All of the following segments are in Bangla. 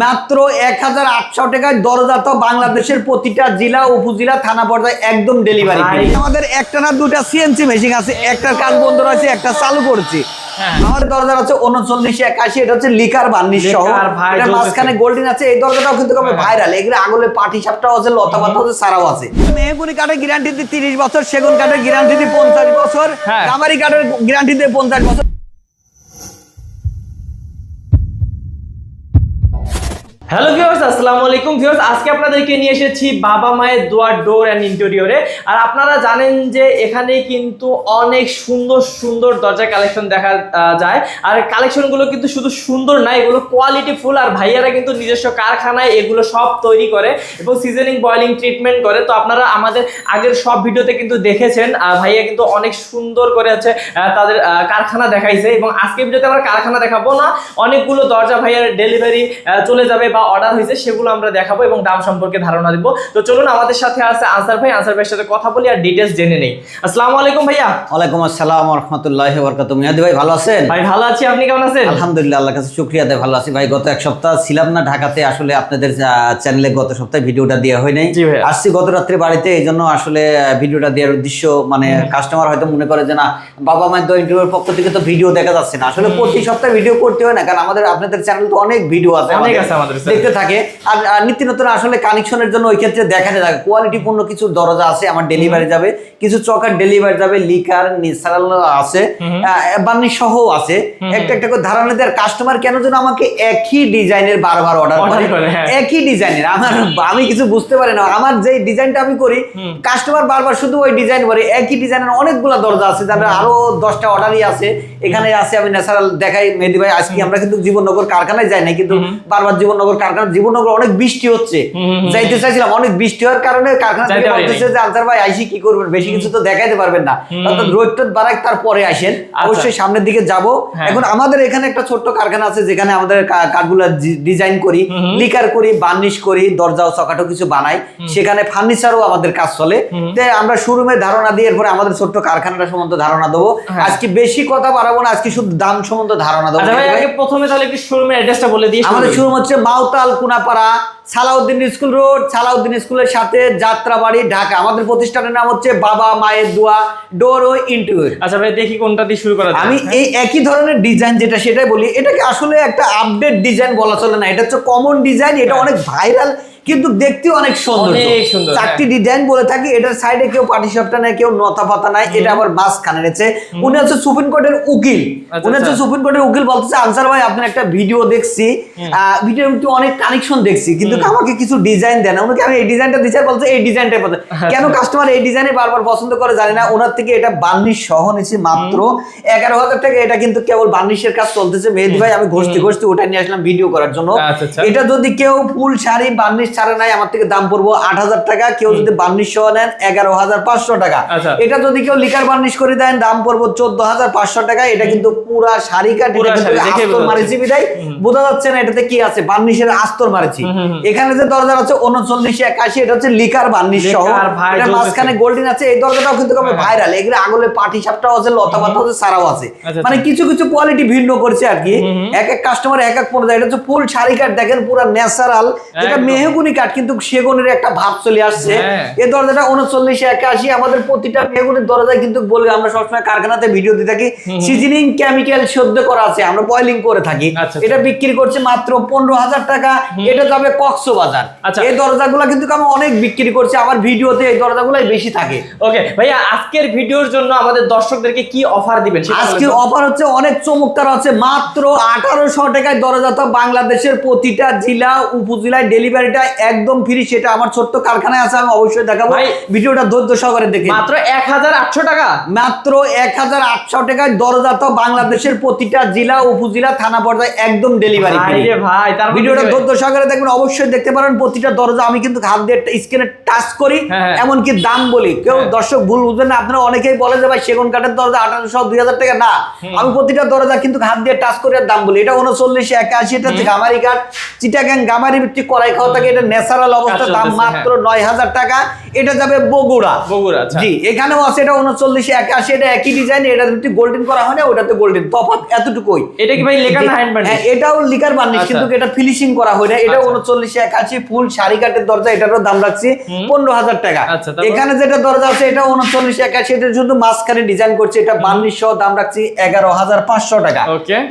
মাত্র এক হাজার আটশো টাকায় দরজা তো বাংলাদেশের প্রতিটা জেলা উপজেলা থানা পর্যায়ে একদম ডেলিভারি আমাদের একটা না দুটা সিএনসি মেশিন আছে একটার কাজ বন্ধ রয়েছে একটা চালু করছি। হ্যাঁ। আমার দরজা আছে উনচল্লিশ একাশি এটা হচ্ছে লিকার বার্নিশ সহ। এটা মাঝখানে গোল্ডেন আছে এই দরজাটাও কিন্তু হ্যাঁ। ভাইরাল এগুলো আগলে পাটি সাপটাও আছে লতা পাতা আছে সারাও আছে। মেহগুনি কাঠের গ্যারান্টি দিয়ে তিরিশ বছর সেগুন কাঠের গ্যারান্টি দিয়ে পঞ্চাশ বছর হ্যাঁ। কামারি কাঠের গ্যারান্টি দিয়ে পঞ্চাশ বছর। হ্যালো ভিউয়ার্স আসসালামু আলাইকুম। ভিউয়ার্স আজকে আপনাদেরকে নিয়ে এসেছি বাবা মায়ের দোয়ার ডোর অ্যান্ড ইন্টেরিয়রে আর আপনারা জানেন যে এখানে কিন্তু অনেক সুন্দর সুন্দর দরজা কালেকশন দেখা যায়। আর কালেকশনগুলো কিন্তু শুধু সুন্দর না এগুলো কোয়ালিটি ফুল আর ভাইয়ারা কিন্তু নিজস্ব কারখানায় এগুলো সব তৈরি করে এবং সিজনিং বয়লিং ট্রিটমেন্ট করে। তো আপনারা আমাদের আগের সব ভিডিওতে কিন্তু দেখেছেন ভাইয়া কিন্তু অনেক সুন্দর করে আহ, তাদের কারখানা দেখাইছে। এবং আজকে ভিডিওতে আমরা কারখানা দেখাবো না। অনেকগুলো দরজা ভাইয়ার ডেলিভারি চলে যাবে বা অর্ডার হয়েছে সেগুলো আমরা দেখাবো এবং দাম সম্পর্কে ধারণা দিব। তো চলুন আমাদের সাথে আছে আনসার ভাই। আনসার ভাইয়ের সাথে কথা বলি আর ডিটেলস জেনে নেই। আসসালামু আলাইকুম ভাইয়া। ওয়ালাইকুম আসসালাম রহমতুল্লাহ বরকাত মিয়াদি ভাই ভালো আছেন? ভাই ভালো আছি। আপনি কেমন আছেন? আলহামদুলিল্লাহ আল্লাহ কাছে শুক্রিয়া দেয় ভালো আছি। ভাই গত এক সপ্তাহ ছিলাম না ঢাকাতে। আসলে আপনাদের চ্যানেলে গত সপ্তাহে ভিডিওটা দেওয়া হয় নাই। আসছি গত রাত্রে বাড়িতে এই জন্য আসলে ভিডিওটা দেওয়ার উদ্দেশ্য মানে কাস্টমার হয়তো মনে করে যে না বাবা মায়ের দো ইন্টারভিউর পক্ষ থেকে তো ভিডিও দেখা যাচ্ছে না। আসলে প্রতি সপ্তাহে ভিডিও করতে হয় না কারণ আমাদের আপনাদের চ্যানেল তো অনেক ভিডিও আছে অনেক আছে আমাদের। দেখতে থাকে। আর নিত্য নতুন আসলে কানেকশনের জন্য ওই ক্ষেত্রে দেখা যায় কোয়ালিটি পূর্ণ কিছু দরজা আছে আমার ডেলিভারি যাবে। কিছু চকার ডেলিভারি যাবে লিকার নিসারাল আছে বান্নি সহ আছে। একটা একটা করে ধারণা দেওয়ার কাস্টমার কেন যেন আমাকে একই ডিজাইনের বারবার অর্ডার করে। হ্যাঁ। একই ডিজাইনের। আমার আমি কিছু বুঝতে পারি না। আমার যে ডিজাইনটা আমি করি কাস্টমার বারবার শুধু ওই ডিজাইন করে। একই ডিজাইনের অনেকগুলো দরজা আছে যাদের আরও দশটা অর্ডারই আছে। এখানে আছে আমি ন্যাচারাল দেখাই মেহেদি ভাই আজকে আমরা কিন্তু জীবননগর কারখানায় যাই না কিন্তু বারবার জীবননগর জীবননগর অনেক বৃষ্টি হচ্ছে। যাইতে চাইছিলাম অনেক বৃষ্টি হওয়ার কারণে কারখানা থেকে বলতেছে যে আনসার ভাই আইসি কি করবেন? বেশি কিছু তো দেখাইতে পারবেন না। অর্থাৎ রোদ টোদ বাড়াক তারপরে আসেন অবশ্যই সামনের দিকে যাব। হ্যাঁ। এখন আমাদের এখানে একটা ছোট্ট কারখানা আছে যেখানে আমাদের কাঠগুলা ডিজাইন করি লিকার করি বার্নিশ করি দরজা ও চকাটো কিছু বানাই। সেখানে ফার্নিচারও আমাদের কাজ চলে। তাই আমরা শোরুমে ধারণা দিয়ে এরপরে আমাদের ছোট্ট কারখানাটা সম্বন্ধে ধারণা দেবো। হ্যাঁ। আজকে বেশি কথা বাড়াবো না আজকে শুধু দাম সম্বন্ধে ধারণা দেবো। আচ্ছা প্রথমে তাহলে একটু শোরুমের অ্যাড্রেসটা বলে দিই আমাদের। শোরুম হচ্ছে মাউতাল কুনাপাড়া সালাউদ্দিন স্কুল রোড সালাউদ্দিন স্কুলের সাথে যাত্রাবাড়ি ঢাকা। আমাদের প্রতিষ্ঠানের নাম হচ্ছে বাবা মায়ের দোয়া ডোর ও ইন্টুর আচ্ছা ভাই দেখি কোনটা দিয়ে শুরু করা আমি এই একই ধরনের ডিজাইন যেটা সেটাই বলি। এটাকে আসলে একটা আপডেট ডিজাইন বলা চলে না। এটা হচ্ছে কমন ডিজাইন এটা অনেক ভাইরাল কিন্তু দেখতে অনেক সুন্দর চারটি ডিজাইন বলে থাকি এটার সাইডে কেউ পাটি সাপটা নাই কেউ নতা পাতা নাই এটা আবার বাস খানে রয়েছে উনি হচ্ছে সুপ্রিম কোর্টের উকিল। আচ্ছা, উনি হচ্ছে আচ্ছা। সুপ্রিম কোর্টের উকিল বলতেছে আনসার ভাই আপনার একটা ভিডিও দেখছি। ভিডিও একটু অনেক কানেকশন দেখছি কিন্তু আমাকে কিছু ডিজাইন দেন ওনাকে আমি এই ডিজাইনটা দিচ্ছি আর বলছে এই ডিজাইনটাই পছন্দ। আচ্ছা। কেন কাস্টমার এই ডিজাইনে বারবার পছন্দ করে জানি না? ওনার থেকে এটা বার্নিশ সহ নিছি মাত্র এগারো হাজার টাকা। এটা কিন্তু কেবল বার্নিশের কাজ চলতেছে। মেহেদি ভাই আমি ঘষতে ঘষতে ওটা নিয়ে আসলাম ভিডিও করার জন্য। আচ্ছা, আচ্ছা। এটা যদি কেউ ফুল শাড়ি বার্নিশ ছাড়া নাই আমার থেকে দাম পড়ব আট হাজার টাকা। কেউ যদি বার্নিশ সহ নেন এগারো হাজার পাঁচশো টাকা। এটা যদি কেউ লিকার বার্নিশ করে দেন দাম পড়ব চোদ্দ হাজার পাঁচশো টাকা। এটা কিন্তু পুরা শাড়ি কাট কিন্তু বিদায় বোঝা যাচ্ছে। না এটাতে কি আছে। বার্নিশের আস্তর মারেছি। এখানে যে দরজা আছে উনচল্লিশ একাশি এটা হচ্ছে লিকার বার্নিশ সহ। এটা মাঝখানে গোল্ডেন আছে এই দরজাটাও কিন্তু হ্যাঁ। ভাইরাল এগুলো আগলে পাটি সাপটাও আছে লতা পাতা আছে সারাও আছে। আচ্ছা, মানে কিছু কিছু কোয়ালিটি ভিন্ন করছে আর কি। এক এক কাস্টমার এক এক পণ্য। এটা হচ্ছে ফুল শাড়ি কাঠ দেখেন পুরো ন্যাচারাল যেটা মেহগুনি কাঠ কিন্তু সেগুনের একটা ভাব চলে আসছে। হ্যাঁ। এই দরজাটা উনচল্লিশ একাশি আমাদের প্রতিটা মেহগুনির দরজায় কিন্তু বলি আমরা সবসময় কারখানাতে ভিডিও দিয়ে থাকি। সিজনিং কেমিক্যাল সদ্য করা আছে আমরা বয়লিং করে থাকি। আচ্ছা, এটা বিক্রি করছে মাত্র পনেরো হাজার টাকা। এটা যাবে কক্সবাজার। আচ্ছা। এই দরজাগুলো কিন্তু আমি অনেক বিক্রি করছি আমার ভিডিওতে এই দরজাগুলাই বেশি থাকে। ওকে ভাইয়া আজকের ভিডিওর জন্য আমাদের দর্শকদেরকে কি অফার দিবেন সেটা আজকে বলে দাও। অফার হচ্ছে অনেক চমৎকার আছে মাত্র আঠারোশো টাকায় দরজা তো বাংলাদেশের প্রতিটা জেলা উপজেলায় ডেলিভারিটা একদম ফ্রি সেটা আমার ছোট্ট কারখানায় আছে আমি অবশ্যই দেখাবো। ভিডিওটা ধৈর্য সহকারে দেখি মাত্র এক হাজার আটশো টাকা? মাত্র এক হাজার আটশো টাকায় দরজা তো বাংলাদেশের প্রতিটা জেলা উপজেলা থানা পর্যায়ে একদম ডেলিভারি ভাই তার ভিডিওটা ধৈর্য সহকারে দেখবেন অবশ্যই অবশ্যই দেখতে পারেন প্রতিটা দরজা আমি কিন্তু হাত দিয়ে স্ক্রিনে টাচ করি হ্যাঁ, হ্যাঁ। এমনকি দাম বলি। কেউ হ্যাঁ। দর্শক ভুল বুঝবেন না আপনারা অনেকেই বলে যে ভাই সেগুন কাঠের দরজা আঠারোশো দুই হাজার টাকা। না আমি প্রতিটা দরজা কিন্তু হাত দিয়ে টাচ করে দাম বলি। এটা উনচল্লিশ একাশি এটা হচ্ছে গামারি কাঠ। চিটাগাং গামারি ভিত্তিক করাই খাওয়া থাকে। এটা ন্যাচারাল অবস্থা দাম মাত্র নয় হাজার টাকা। এটা যাবে বগুড়া। বগুড়া আচ্ছা। জি এখানেও আছে এটা উনচল্লিশ একাশি এটা একই ডিজাইন এটা যদি গোল্ডেন করা হয় না ওটাতে গোল্ডেন তফাৎ এতটুকুই। এটা কি ভাই লেখা না হ্যান্ড হ্যাঁ, এটাও লিকার বার্নিশ আচ্ছা। কিন্তু এটা ফিনিশিং করা হয় না। এটা আচ্ছা। উনচল্লিশ একাশি ফুল শাড়ি কাঠের দরজা এটারও দাম রাখছি পনেরো হাজার টাকা। আচ্ছা, এখানে যেটা দরজা আছে এটা উনচল্লিশ একাশি এটা শুধু মাঝখানে ডিজাইন করছে এটা বার্নিশ দাম রাখছি এগারো হাজার পাঁচশো টাকা।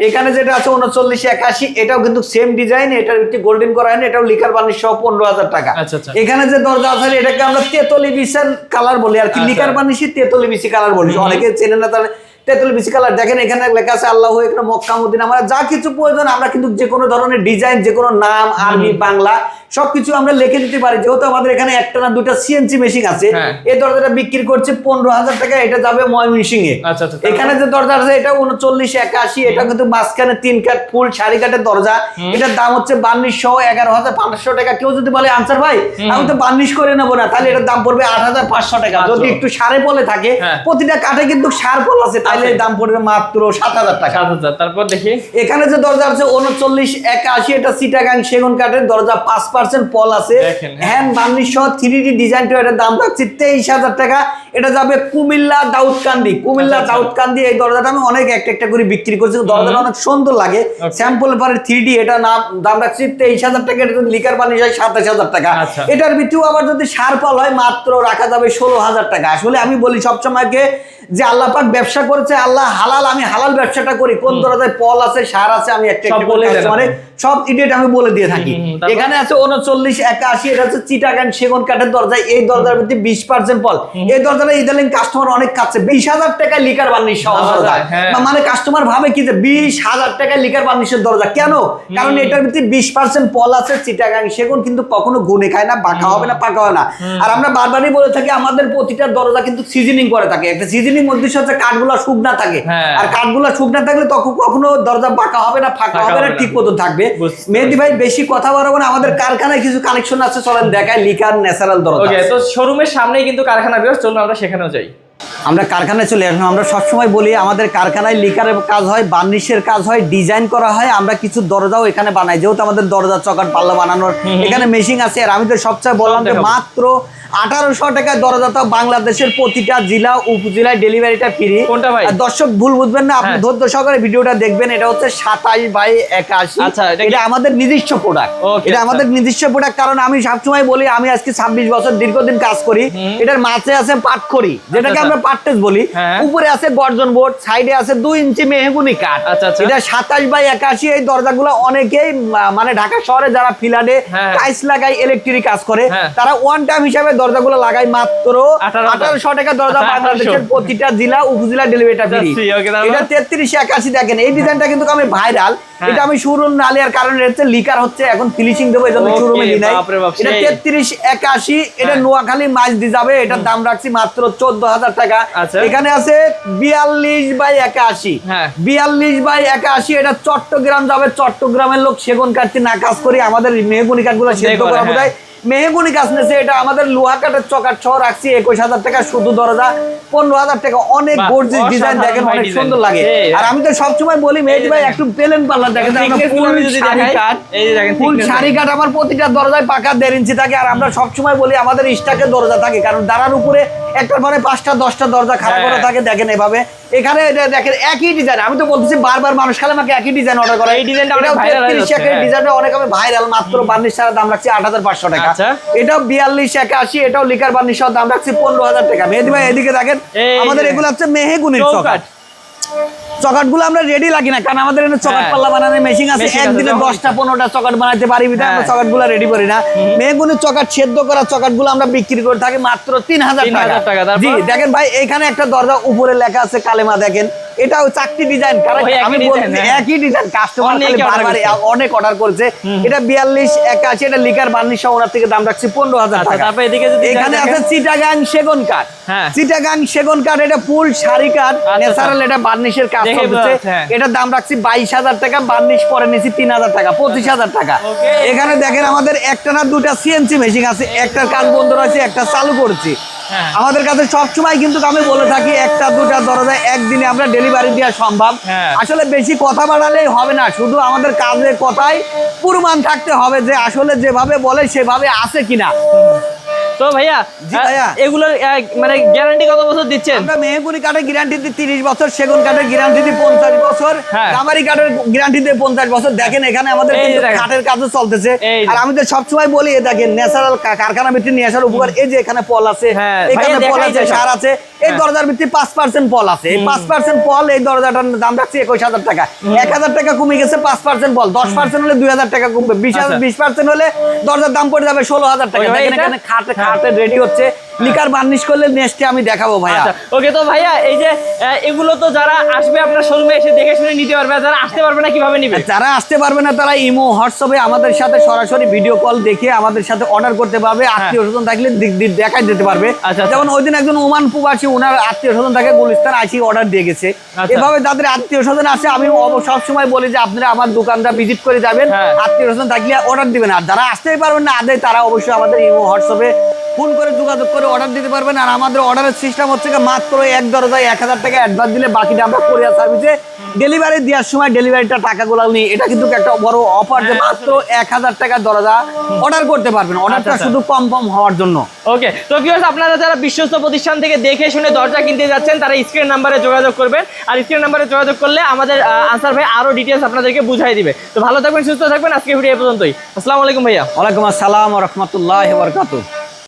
এখানে যেটা আছে উনচল্লিশ একাশি এটাও কিন্তু সেম ডিজাইন এটার একটি গোল্ডেন করা হয়নি এটাও লিকার বার্নিশ পনেরো হাজার টাকা। আচ্ছা, আচ্ছা। এখানে যে দরজা আছে এটাকে আমরা তেতলি বিশাল কালার বলি আর কি। লিকার বার্নিশই তেতলি বিশি কালার বলি। অনেকে চেনে না তার তেতুল বিসি কালার দেখেন এখানে লেখা আছে আল্লাহ এখানে মক্কা মদিনা। আমরা যা কিছু প্রয়োজন আমরা কিন্তু যে কোনো ধরনের ডিজাইন যে কোনো নাম আরবি বাংলা সবকিছু আমরা লিখে দিতে পারি। যেহেতু আমাদের এখানে একটা না দুটা সিএনসি মেশিন আছে হ্যাঁ। এই দরজাটা বিক্রি করছে পনেরো হাজার টাকা এটা যাবে ময়মনসিং এ আচ্ছা আচ্ছা এখানে যে দরজা আছে এটা উনচল্লিশ একাশি এটা কিন্তু মাঝখানে তিন কাঠ ফুল শাড়ি কাঠের দরজা। এটার দাম হচ্ছে বান্নিশ সহ এগারো হাজার পাঁচশো টাকা। কেউ যদি বলে আনসার ভাই আমি তো বান্নিশ করে নেব না তাহলে এটার দাম পড়বে আট হাজার পাঁচশো টাকা। আচ্ছা। যদি একটু সারে পলে থাকে হ্যাঁ। প্রতিটা কাঠে কিন্তু সার পল আছে তাহলে দাম পড়বে মাত্র সাত হাজার টাকা। সাত হাজার তারপর দেখি। এখানে যে দরজা আছে উনচল্লিশ একাশি এটা সিটাগাং সেগুন কাঠের দরজা পাঁচ পার্সেন্ট পল আছে হ্যাঁ। হ্যান্ড বার্নিশ সহ থ্রি ডি ডিজাইনটা এটার দাম থাকছে তেইশ হাজার টাকা এটা যাবে কুমিল্লা দাউদকান্দি। কুমিল্লা আচ্ছা, আচ্ছা। দাউদকান্দি এই দরজাটা আমি অনেক একটা একটা করে বিক্রি করছি। দরজাটা অনেক সুন্দর লাগে। স্যাম্পল পরে থ্রি এটা নাম দাম রাখছি তেইশ হাজার টাকা এটা যদি লিকার বার্নিশ হয় সাতাশ হাজার টাকা। আচ্ছা। এটার ভিতরেও আবার যদি সার পাল হয় মাত্র রাখা যাবে ষোলো হাজার টাকা। আসলে আমি বলি সবসময়কে যে আল্লাহ পাক ব্যবসা করেছে আল্লাহ হালাল আমি হালাল ব্যবসাটা করি। কোন দরজায় পল আছে সার আছে আমি একটা বলে করে সব ইডিয়েট আমি বলে দিয়ে থাকি? এখানে আছে উনচল্লিশ একাশি এটা হচ্ছে চিটাগান সেগুন কাঠের দরজা। এই দরজার ভিত্তি বিশ পার্সেন্ট পল। এই ইদালিং কাস্টমার অনেক খাচ্ছে বিশ হাজার টাকা লিকার বার্নিশ হ্যাঁ। মানে কাস্টমার ভাবে কি যে বিশ হাজার টাকা লিকার বার্নিশের দরজা। কেন? কারণ এটার ভিত্তি বিশ পার্সেন্ট পল আছে চিটাগাং সেগুন কিন্তু কখনো গুনে খায় না বাঁকা হবে না পাকা হবে না। আর আমরা বারবারই বলে থাকি আমাদের প্রতিটা দরজা কিন্তু সিজনিং করে থাকে। একটা সিজনিং উদ্দেশ্য হচ্ছে কাঠগুলো শুকনা থাকে। হ্যাঁ। আর কাঠগুলো শুকনা থাকলে তখন কখনো দরজা বাঁকা হবে না ফাঁকা হবে না ঠিক মতো থাকবে। মেহেদি ভাই বেশি কথা বাড়াবো না। আমাদের কারখানায় কিছু কানেকশন আছে চলেন দেখায় লিকার ন্যাচারাল দরজা। তো শোরুমের সামনেই কিন্তু কারখানা চলুন আমরা সেখানেও যাই। আমরা কারখানায় চলে আসলাম। আমরা সবসময় বলি আমাদের কারখানায় লিকারের কাজ হয় বার্নিশের কাজ হয় ডিজাইন করা হয় আমরা কিছু দরজাও এখানে বানাই। যেহেতু আমাদের দরজা চকাট পাল্লা বানানোর এখানে মেশিন আছে। আর আমি তো সবচেয়ে বললাম যে মাত্র আঠারোশো টাকায় দরজা তো বাংলাদেশের প্রতিটা জেলা উপজেলায় ডেলিভারিটা ফ্রি। আর দর্শক ভুল বুঝবেন না আপনি হ্যাঁ। ধৈর্য সহকারে ভিডিওটা দেখবেন। এটা হচ্ছে সাতাশ বাই একাশি। আচ্ছা, এটা আমাদের নিজস্ব প্রোডাক্ট এটা আচ্ছা। আমাদের নিজস্ব প্রোডাক্ট কারণ আমি সবসময় বলি আমি আজকে ছাব্বিশ বছর দীর্ঘদিন কাজ করি। এটার মাঝে আছে পাট করি যেটাকে আচ্ছা। আমরা পাটটেস বলি হ্যাঁ। উপরে আছে গর্জন বোর্ড সাইডে আছে দুই ইঞ্চি মেহগুনি কাঠ আচ্ছা, আচ্ছা। এটা সাতাশ বাই একাশি এই দরজাগুলো অনেকেই মানে ঢাকা শহরে যারা ফিলাডে। টাইলস লাগায় ইলেকট্রিক কাজ করে হ্যাঁ। তারা ওয়ান টাইম হিসাবে দরজাগুলো লাগায় মাত্র আঠারোশো টাকা দরজা আচ্ছা, বাংলাদেশের প্রতিটা জেলা উপজেলা ডেলিভারিটা ফ্রি? এটা তেত্রিশ একাশি দেখেন এই ডিজাইনটা কিন্তু আমি ভাইরাল হ্যাঁ। এটা আমি শুরুন না নেওয়ার কারণে হচ্ছে লিকার হচ্ছে এখন ফিনিশিং দেবো এই জন্য শুরুমে দিই নাই এটা তেত্রিশ একাশি এটা। নোয়াখালী মাছ দিয়ে যাবে এটার দাম রাখছি মাত্র চোদ্দ হাজার টাকা। এখানে আছে বিয়াল্লিশ বাই একাশি হ্যাঁ। বিয়াল্লিশ বাই একাশি এটা চট্টগ্রাম যাবে চট্টগ্রামের লোক সেগুন কাঠটি না কাজ করি আমাদের মেহগুনি কাঠগুলো সেদ্ধ করা হ্যাঁ। মেহগুনি কাজ নেছে এটা আমাদের লোহা কাঠের চকার ছ রাখছি একুশ হাজার টাকা শুধু দরজা পনেরো হাজার টাকা অনেক বাহ, গর্জিস ডিজাইন দেখেন অনেক সুন্দর লাগে। আর আমি তো সবসময় বলি মেহেদি ভাই একটু পেলেন পাল্লা দেখেন ফুল শাড়ি কাঠ। আমার প্রতিটা দরজায় পাকা দেড় ইঞ্চি থাকে আর আমরা সবসময় বলি আমাদের স্টাকে দরজা থাকে কারণ দাঁড়ার উপরে একটার পরে পাঁচটা দশটা দরজা খারাপ হ্যাঁ। করা থাকে দেখেন এভাবে। এখানে দেখেন একই ডিজাইন আমি তো বলতেছি বারবার মানুষ খালে আমাকে একই ডিজাইন অর্ডার করে এই ডিজাইনটা অনেক viral হয়ে। ডিজাইনটা অনেক আমি ভাইরাল মাত্র বার্নিশ ছাড়া দাম রাখছি আট হাজার পাঁচশো টাকা আচ্ছা। এটাও বিয়াল্লিশ একাশি এটাও লিকার বার্নিশ সহ দাম রাখছি পনেরো হাজার টাকা মেহেদি ভাই এদিকে দেখেন আমাদের। এগুলো হচ্ছে মেহেগুনির। চকাট চকাটগুলো আমরা রেডি লাগি না কারণ আমাদের এখানে চকাট হ্যাঁ। পাল্লা বানানোর মেশিন আছে একদিনে দশটা পনেরোটা চকাট বানাতে পারি বিধায় আমরা হ্যাঁ। চকাটগুলো রেডি করি না। মেহগুনির চকাট সেদ্ধ করা চকাটগুলো আমরা বিক্রি করে থাকি মাত্র তিন হাজার টাকা, টাকা। জি দেখেন ভাই এখানে একটা দরজা উপরে লেখা আছে কালেমা দেখেন। এটাও চারটি ডিজাইন কারণ আমি বলছি হ্যাঁ। একই ডিজাইন কাস্টমার order বারবার অনেক অর্ডার করেছে। এটা বিয়াল্লিশ একাশি এটা লিকার বার্নিশ ওনার থেকে দাম রাখছি পনেরো হাজার আচ্ছা, টাকা। তারপরে এদিকে যদি এখানে আছে চিটাগাং সেগুন কাঠ হ্যাঁ। চিটাগাং সেগুন কাঠ এটা ফুল শাড়ি কাঠ আচ্ছা, ন্যাচারাল এটা বার্নিশের কাজ হ্যাঁ। এটার দাম রাখছি বাইশ হাজার টাকা বার্নিশ পরে নিছি তিন হাজার টাকা পঁচিশ হাজার টাকা। এখানে দেখেন আমাদের একটা না দুটা সিএনসি মেশিন আছে একটার কাজ বন্ধ রয়েছে একটা চালু করছি। আমাদের কাছে সবসময় কিন্তু আমি বলে থাকি একটা দুটা দরজা একদিনে আমরা ডেলিভারি দেওয়া সম্ভব। হ্যাঁ। আসলে বেশি কথা বাড়ালেই হবে না শুধু আমাদের কাজের কথাই প্রমাণ থাকতে হবে যে আসলে যেভাবে বলে সেভাবে আছে কিনা। তো ভাইয়া। এগুলোর মানে গ্যারান্টি কত বছর দিচ্ছেন? আমরা মেহগুনি কাঠের গ্যারান্টি দিই তিরিশ বছর সেগুন কাঠের গ্যারান্টি দিই পঞ্চাশ বছর হ্যাঁ। গামারি কাঠের গ্যারান্টি দিই পঞ্চাশ বছর। দেখেন এখানে আমাদের কাঠের কাজও চলতেছে। আর আমি তো সবসময় বলি এ দেখেন ন্যাচারাল কারখানা ভিত্তি নিয়ে আসার উপকার এই যে এখানে পল আছে হ্যাঁ, এখানে পল আছে সার আছে এই হ্যাঁ। দরজার ভিত্তি পাঁচ পার্সেন্ট পল আছে। এই পাঁচ পার্সেন্ট পল এই দরজাটার দাম রাখছি একুশ হাজার টাকা। এক হাজার টাকা কমে গেছে পাঁচ পার্সেন্ট পল। দশ পার্সেন্ট হলে দুই হাজার টাকা কমবে। বিশ হাজার আচ্ছা। বিশ পার্সেন্ট হলে দরজার দাম পড়ে যাবে ষোলো হাজার টাকা। দেখেন এখানে খাটে হ্যাঁ। রেডি হচ্ছে লিকার বার্নিশ করলে নেক্সটে আমি দেখাবো ভাইয়া আচ্ছা ওকে তো ভাইয়া এই যে এগুলো তো যারা আসবে আপনার শোরুমে এসে দেখে শুনে নিতে পারবে যারা আসতে পারবে না কীভাবে নিবে যারা আসতে পারবে না তারা ইমো হোয়াটসঅ্যাপে আমাদের সাথে সরাসরি ভিডিও কল দেখে আমাদের সাথে অর্ডার করতে পারবে আত্মীয় স্বজন থাকলে দিক দিক দেখাই দিতে পারবে হ্যাঁ। আচ্ছা, আচ্ছা। যেমন ওই দিন একজন ওমান প্রবাসী ওনার আত্মীয় স্বজন থাকে গুলিস্তান আসি অর্ডার দিয়ে গেছে আচ্ছা। এভাবে যাদের আত্মীয় স্বজন আসে আমি সবসময় বলি যে আপনারা আমার দোকানটা ভিজিট করে যাবেন হ্যাঁ। আত্মীয় স্বজন থাকলে অর্ডার দিবেন আর যারা আসতেই পারবেন না আদে তারা অবশ্যই আমাদের ইমো হোয়াটসঅ্যাপে ফোন করে যোগাযোগ করে অর্ডার দিতে পারবেন। আর আমাদের অর্ডারের সিস্টেম হচ্ছে মাত্র এক দরজায় এক হাজার টাকা অ্যাডভান্স দিলে বাকিটা আমরা কোরিয়ার সার্ভিসে ডেলিভারি দেওয়ার সময় ডেলিভারিটা টাকা টাকাগুলো নিই। এটা কিন্তু একটা বড় অফার যে মাত্র এক হাজার টাকা দরজা অর্ডার করতে পারবেন। অর্ডারটা আচ্ছা। শুধু কম কম হওয়ার জন্য। ওকে তো ভিউয়ার্স আপনারা যারা বিশ্বস্ত প্রতিষ্ঠান থেকে দেখে শুনে দরজা কিনতে যাচ্ছেন তারা স্ক্রিন নাম্বারে যোগাযোগ করবেন। আর স্ক্রিন নাম্বারে যোগাযোগ করলে আমাদের আনসার ভাই আরও ডিটেলস আপনাদেরকে বুঝাই দিবে। তো ভালো থাকবেন সুস্থ থাকবেন। আজকে ভিডিও পর্যন্তই। আসসালামু আলাইকুম ভাইয়া। ওয়ালাইকুম আসসালাম রহমতুল্লাহ বরকাতু